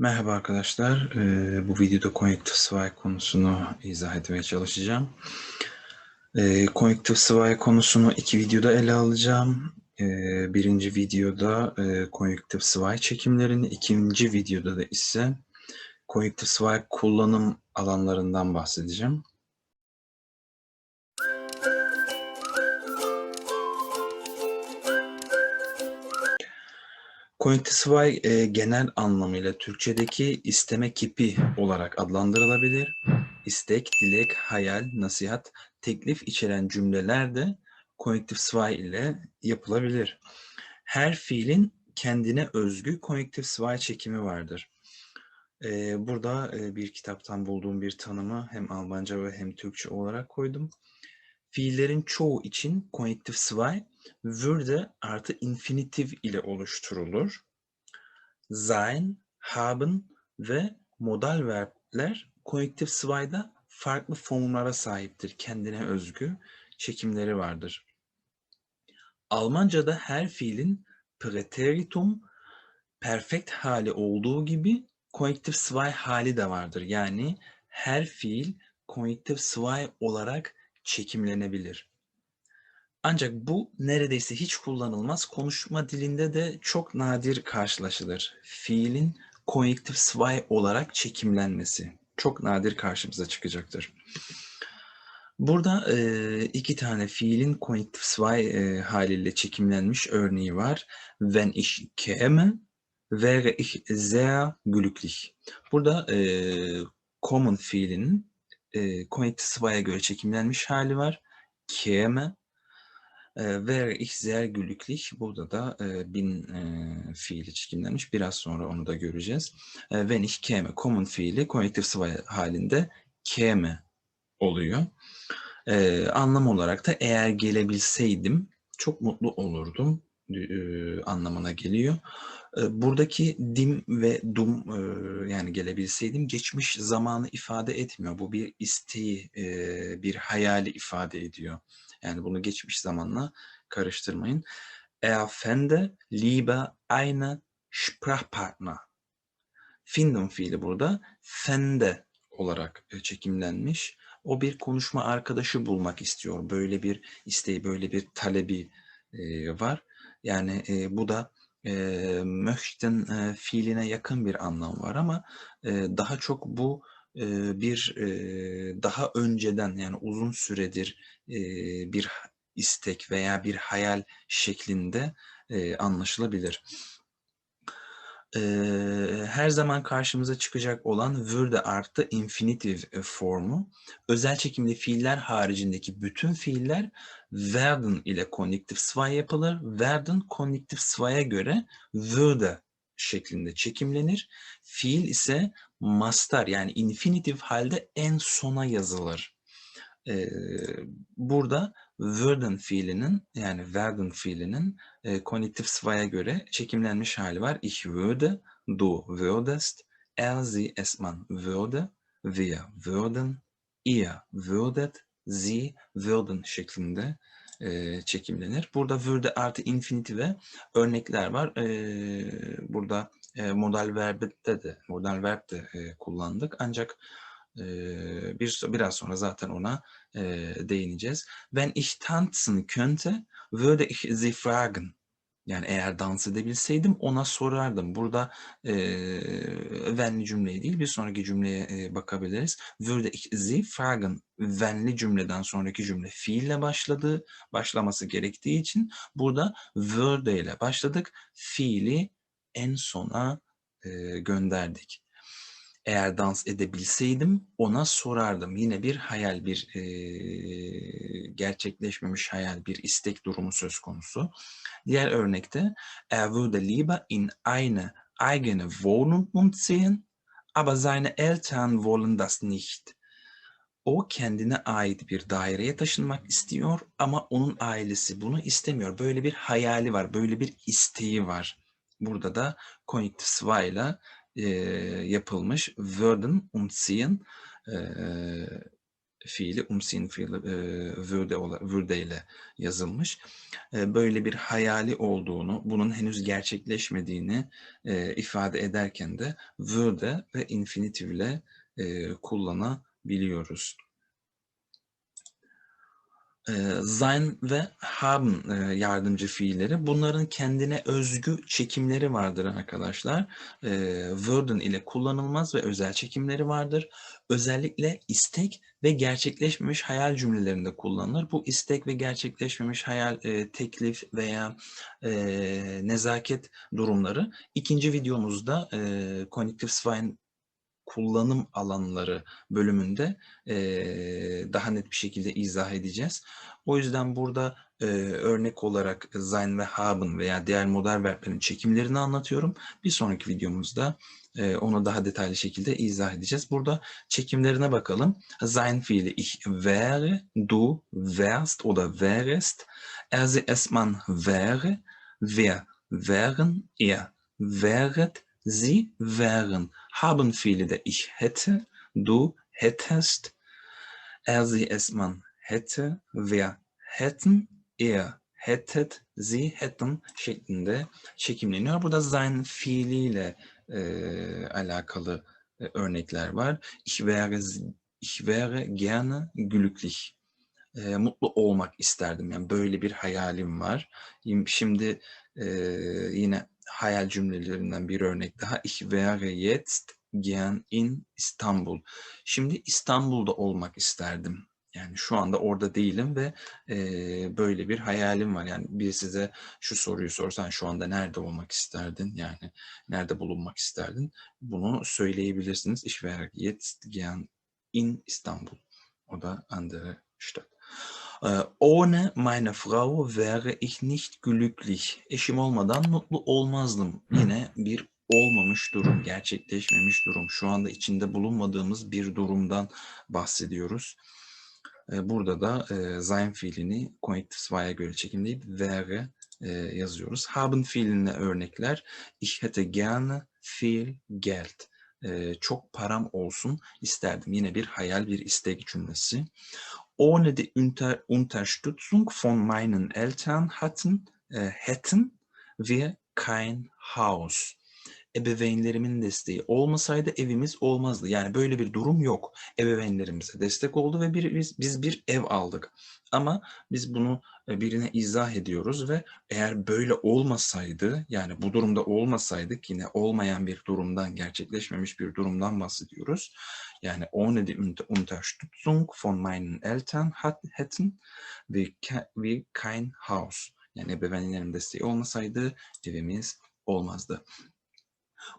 Merhaba arkadaşlar. Ee, bu videoda konjektif sıvay konusunu izah etmeye çalışacağım. Ee, konjektif sıvay konusunu iki videoda ele alacağım. Ee, birinci videoda e, konjektif sıvay çekimlerini, ikinci videoda da ise konjektif sıvay kullanım alanlarından bahsedeceğim. Sıvay e, genel anlamıyla Türkçedeki isteme kipi olarak adlandırılabilir. İstek, dilek, hayal, nasihat, teklif içeren cümleler de sıvay ile yapılabilir. Her fiilin kendine özgü sıvay çekimi vardır. E, burada e, bir kitaptan bulduğum bir tanımı hem Almanca ve hem Türkçe olarak koydum. Fiillerin çoğu için konjektif sıvay würde artı infinitif ile oluşturulur. Sein, haben ve modal verbler konjektif sıvayda farklı formlara sahiptir. Kendine özgü çekimleri vardır. Almanca'da her fiilin preteritum perfekt hali olduğu gibi konjektif sıvay hali de vardır. Yani her fiil konjektif sıvay olarak çekimlenebilir. Ancak bu neredeyse hiç kullanılmaz. Konuşma dilinde de çok nadir karşılaşılır. Fiilin konjektif sıvay olarak çekimlenmesi çok nadir karşımıza çıkacaktır. Burada e, iki tane fiilin konjektif sıvay e, haliyle çekimlenmiş örneği var. Wenn ich käme, wäre ich sehr glücklich. Burada e, common fiilinin e, konjektif sıvaya göre çekimlenmiş hali var. Käme, wäre ich sehr glücklich. Burada da bin fiili çekimlenmiş. Biraz sonra onu da göreceğiz. E, wenn ich käme, common fiili konjektif sıvay halinde käme oluyor. Anlam olarak da eğer gelebilseydim çok mutlu olurdum anlamına geliyor. Buradaki dim ve dum yani gelebilseydim geçmiş zamanı ifade etmiyor. Bu bir isteği, bir hayali ifade ediyor. Yani bunu geçmiş zamanla karıştırmayın. Er fände lieber eine Sprachpartner. Finden fiili burada fende olarak e, çekimlenmiş. O bir konuşma arkadaşı bulmak istiyor. Böyle bir isteği, böyle bir talebi e, var. Yani e, bu da e, möchten e, fiiline yakın bir anlam var ama e, daha çok bu bir daha önceden yani uzun süredir bir istek veya bir hayal şeklinde anlaşılabilir. Her zaman karşımıza çıkacak olan würde artı infinitive e, formu özel çekimli fiiller haricindeki bütün fiiller werden ile konjektif sıvay yapılır. Werden konjektif sıvaya göre würde şeklinde çekimlenir. Fiil ise mastar yani infinitif halde en sona yazılır. Ee, burada würden fiilinin yani werden fiilinin e, konjektif sıvaya göre çekimlenmiş hali var. Ich würde, du würdest, er, sie, es, man würde, wir würden, ihr würdet, sie würden şeklinde e, çekimlenir. Burada würde artı infinitive örnekler var. E, burada e, modal verbde de modal verb de e, kullandık. Ancak e, bir biraz sonra zaten ona e, değineceğiz. Wenn ich tanzen könnte, würde ich sie fragen. Yani eğer dans edebilseydim ona sorardım. Burada e, venli cümleyi değil bir sonraki cümleye e, bakabiliriz. Würde ich sie fragen. Venli cümleden sonraki cümle fiille başladı. Başlaması gerektiği için burada würde ile başladık. Fiili en sona e, gönderdik. Eğer dans edebilseydim ona sorardım. Yine bir hayal, bir e, gerçekleşmemiş hayal, bir istek durumu söz konusu. Diğer örnekte er würde lieber in eine eigene Wohnung umziehen, aber seine Eltern wollen das nicht. O kendine ait bir daireye taşınmak istiyor ama onun ailesi bunu istemiyor. Böyle bir hayali var, böyle bir isteği var. Burada da konjektif sıvayla e, yapılmış würden umziehen e, fiili umziehen fiili eee, würde würde ile yazılmış. Eee, böyle bir hayali olduğunu, bunun henüz gerçekleşmediğini, eee, ifade ederken de würde ve infinitif ile, eee, kullanabiliyoruz. Eee, sein ve haben, eee, yardımcı fiilleri. Bunların kendine özgü çekimleri vardır arkadaşlar. Eee, würden ile kullanılmaz ve özel çekimleri vardır. Özellikle istek ve gerçekleşmemiş hayal cümlelerinde kullanılır. Bu istek ve gerçekleşmemiş hayal, teklif veya, nezaket durumları 2. videomuzda, Cognitive Swine'ın kullanım alanları bölümünde, eee, daha net bir şekilde izah edeceğiz. O yüzden burada, eee, örnek olarak sein ve haben veya diğer modal verblerin çekimlerini anlatıyorum. Bir sonraki videomuzda, eee, onu daha detaylı şekilde izah edeceğiz. Burada çekimlerine bakalım. Sein fiili ich wäre, du wärst oder wärest. Er, sie, es, man wäre, wir wären, ihr wäret, sie wären. Haben fiili de ich hätte, du hättest. Er, sie, es, man hätte, wir hätten, ihr hättet, sie hätten şeklinde çekimleniyor. Burada sein fiiliyle eee, alakalı e, örnekler var. Ich wäre, ich wäre gerne glücklich. Eee, mutlu olmak isterdim. Yani böyle bir hayalim var. Şimdi eee, yine hayal cümlelerinden bir örnek daha. Ich wäre jetzt gern in İstanbul. Şimdi İstanbul'da olmak isterdim. Yani şu anda orada değilim ve eee, böyle bir hayalim var. Yani bir size şu soruyu sorsan şu anda nerede olmak isterdin? Yani nerede bulunmak isterdin? Bunu söyleyebilirsiniz. Ich wäre jetzt gern in İstanbul. O da andere Stadt. Eee, ohne meine Frau wäre ich nicht glücklich. Eşim olmadan mutlu olmazdım. Yine bir olmamış durum, gerçekleşmemiş durum. Şu anda içinde bulunmadığımız bir durumdan bahsediyoruz. Eee, burada da eee, sein fiilini Cognitive Zwei'ye göre çekimleyip wäre yazıyoruz. Haben fiiline örnekler. Ich hätte gerne viel Geld. Eee, çok param olsun isterdim. Yine bir hayal, bir istek cümlesi. Ohne die Unter Unterstützung von meinen Eltern hatten, eee, hätten wir kein Haus. Ebeveynlerimin desteği olmasaydı evimiz olmazdı. Yani böyle bir durum yok. Ebeveynlerimize destek oldu ve bir, biz, biz bir ev aldık. Ama biz bunu e, birine izah ediyoruz ve eğer böyle olmasaydı yani bu durumda olmasaydık yine olmayan bir durumdan gerçekleşmemiş bir durumdan bahsediyoruz. Yani ohne die Unter- Unterstützung von meinen Eltern hätten wir kein Haus. Yani ebeveynlerin desteği olmasaydı evimiz olmazdı.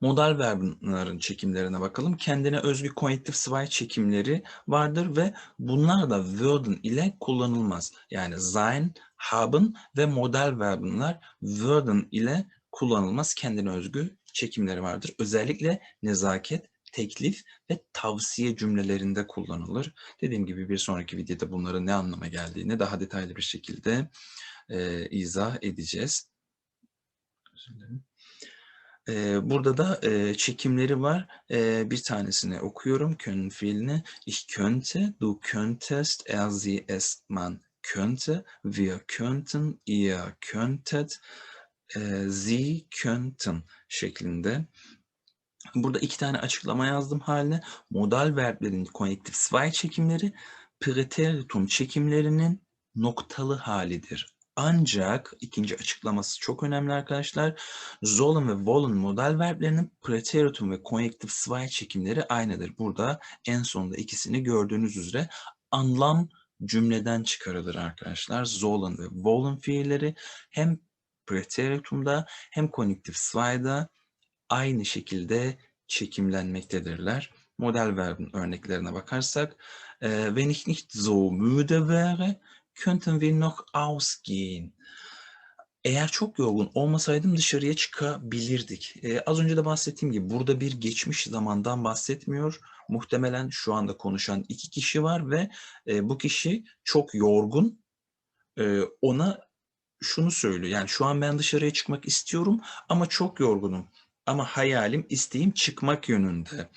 Modal verblerin çekimlerine bakalım. Kendine özgü cognitive zwei çekimleri vardır ve bunlar da würden ile kullanılmaz. Yani sein, haben ve modal verbler würden ile kullanılmaz. Kendine özgü çekimleri vardır. Özellikle nezaket, teklif ve tavsiye cümlelerinde kullanılır. Dediğim gibi bir sonraki videoda bunların ne anlama geldiğini daha detaylı bir şekilde e, izah edeceğiz. Özür dilerim. Burada da çekimleri var. Bir tanesini okuyorum. Können fiilini. Ich könnte, du könntest, er, sie, es, man könnte, wir könnten, ihr könntet, sie könnten şeklinde. Burada iki tane açıklama yazdım haline. Modal verblerin connective zwei çekimleri, preteritum çekimlerinin noktalı halidir. Ancak ikinci açıklaması çok önemli arkadaşlar. Sollen ve wollen modal verblerinin preteritum ve connective zwei çekimleri aynıdır. Burada en sonunda ikisini gördüğünüz üzere anlam cümleden çıkarılır arkadaşlar. Sollen ve wollen fiilleri hem preteritumda hem connective zwei'da aynı şekilde çekimlenmektedirler. Model verbin örneklerine bakarsak, wenn ich nicht so müde wäre, könnten wir noch ausgehen. Eğer çok yorgun olmasaydım dışarıya çıkabilirdik. Eee, az önce de bahsettiğim gibi burada bir geçmiş zamandan bahsetmiyor. Muhtemelen şu anda konuşan iki kişi var ve eee, bu kişi çok yorgun. Eee, ona şunu söylüyor. Yani şu an ben dışarıya çıkmak istiyorum ama çok yorgunum. ama hayalim, isteğim çıkmak yönünde.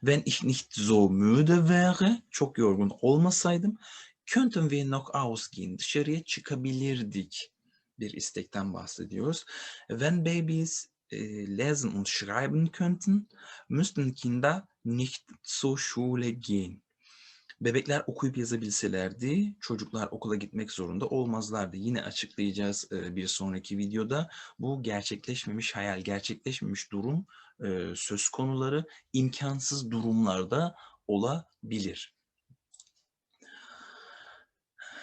Wenn ich nicht so müde wäre, çok yorgun olmasaydım, könnten wir noch ausgehen, dışarıya çıkabilirdik. Bir istekten bahsediyoruz. Wenn Babys e, lesen und schreiben könnten, müssten Kinder nicht zur Schule gehen. Bebekler okuyup yazabilselerdi, çocuklar okula gitmek zorunda olmazlardı. Yine açıklayacağız e, bir sonraki videoda. Bu gerçekleşmemiş hayal, gerçekleşmemiş durum e, söz konuları imkansız durumlarda olabilir.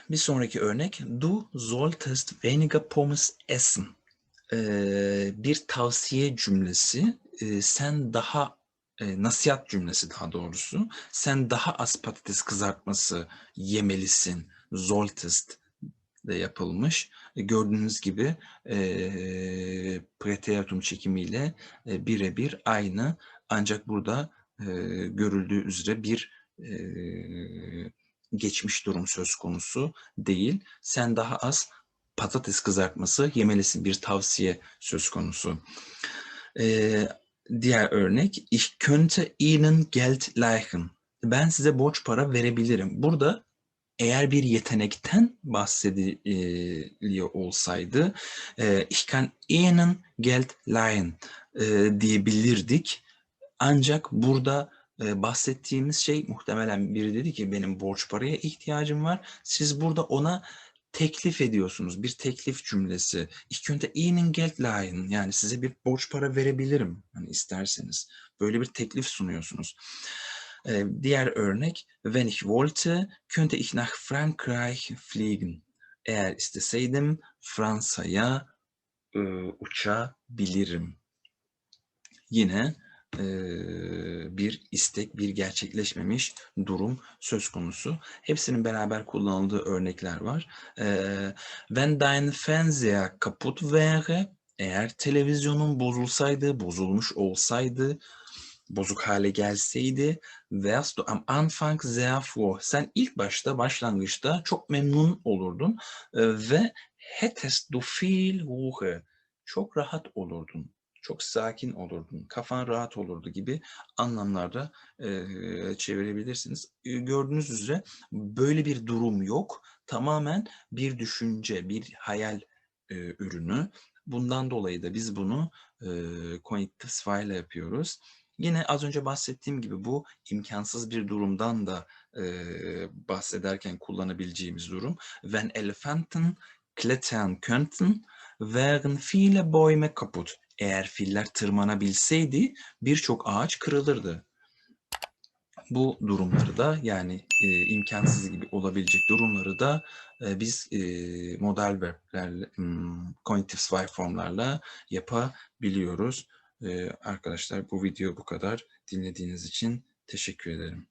Bir sonraki örnek. Du solltest weniger Pommes essen. Ee, bir tavsiye cümlesi. Ee, sen daha e, nasihat cümlesi daha doğrusu. Sen daha az patates kızartması yemelisin. Solltest de yapılmış. E, gördüğünüz gibi e, preteritum çekimiyle e, birebir aynı. Ancak burada e, görüldüğü üzere bir e, geçmiş durum söz konusu değil. Sen daha az patates kızartması yemelisin. Bir tavsiye söz konusu. Ee, diğer örnek. Ich könnte Ihnen Geld leihen. Ben size borç para verebilirim. Burada eğer bir yetenekten bahsediliyor olsaydı e, ich kann Ihnen Geld leihen e, diyebilirdik. Ancak burada bahsettiğimiz şey muhtemelen biri dedi ki benim borç paraya ihtiyacım var. Siz burada ona teklif ediyorsunuz. Bir teklif cümlesi. Ich könnte Ihnen Geld leihen. Yani size bir borç para verebilirim. Hani isterseniz. Böyle bir teklif sunuyorsunuz. Ee, diğer örnek. Wenn ich wollte, könnte ich nach Frankreich fliegen. Eğer isteseydim Fransa'ya e, uçabilirim. Yine bir istek, bir gerçekleşmemiş durum söz konusu. Hepsinin beraber kullanıldığı örnekler var. Wenn dein Fernseher kaputt wäre, eğer televizyonun bozulsaydı, bozulmuş olsaydı, bozuk hale gelseydi, wärst du am Anfang sehr froh. Sen ilk başta, başlangıçta çok memnun olurdun ve hättest du viel Ruhe. Çok rahat olurdun çok sakin olurdun, kafan rahat olurdu gibi anlamlarda e, çevirebilirsiniz. E, gördüğünüz üzere böyle bir durum yok. Tamamen bir düşünce, bir hayal e, ürünü. Bundan dolayı da biz bunu e, cognitive swile yapıyoruz. Yine az önce bahsettiğim gibi bu imkansız bir durumdan da e, bahsederken kullanabileceğimiz durum. Wenn Elefanten klettern könnten, wären viele Bäume kaputt eğer filler tırmanabilseydi birçok ağaç kırılırdı. Bu durumları da yani e, imkansız gibi olabilecek durumları da e, biz e, model verblerle, hmm, cognitive sway formlarla yapabiliyoruz. E, arkadaşlar bu video bu kadar. Dinlediğiniz için teşekkür ederim.